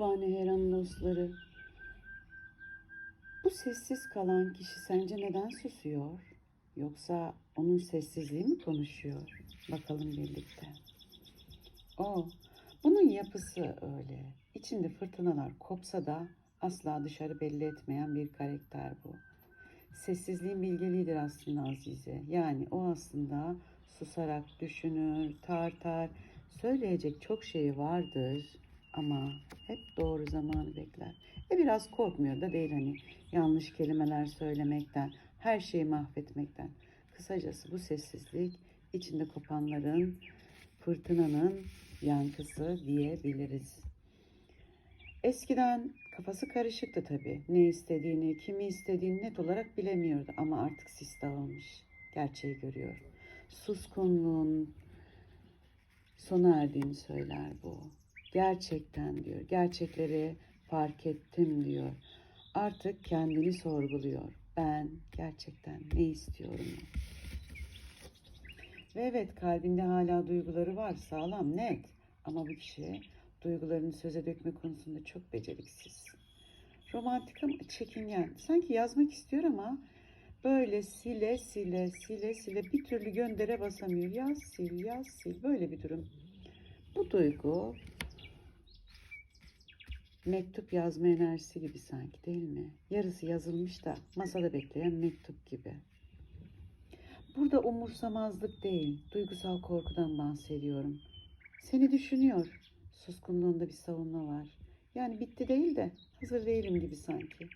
Merhaba Neheran dostları. Bu sessiz kalan kişi sence neden susuyor? Yoksa onun sessizliği mi konuşuyor? Bakalım birlikte. O, bunun yapısı öyle. İçinde fırtınalar kopsa da asla dışarı belli etmeyen bir karakter bu. Sessizliğin bilgeliğidir aslında Azize. Yani o aslında susarak düşünür, tartar, söyleyecek çok şeyi vardır ama hep doğru zamanı bekler. E biraz korkmuyor da değil hani yanlış kelimeler söylemekten, her şeyi mahvetmekten. Kısacası bu sessizlik içinde kopanların, fırtınanın yankısı diyebiliriz. Eskiden kafası karışıktı tabii. Ne istediğini, kimi istediğini net olarak bilemiyordu ama artık sis dağılmış. Gerçeği görüyor. Suskunluğun sona erdiğini söyler bu. Gerçekten diyor. Gerçekleri fark ettim diyor. Artık kendini sorguluyor. Ben gerçekten ne istiyorum? Ve evet kalbinde hala duyguları var sağlam net. Ama bu kişi duygularını söze dökme konusunda çok beceriksiz. Romantik ama çekingen. Sanki yazmak istiyor ama böyle sile sile sile sile bir türlü göndere basamıyor. Yaz sil yaz sil böyle bir durum. Bu duygu mektup yazma enerjisi gibi sanki değil mi? Yarısı yazılmış da masada bekleyen mektup gibi. Burada umursamazlık değil, duygusal korkudan bahsediyorum. Seni düşünüyor. Suskunluğunda bir savunma var. Yani bitti değil de hazır değilim gibi sanki.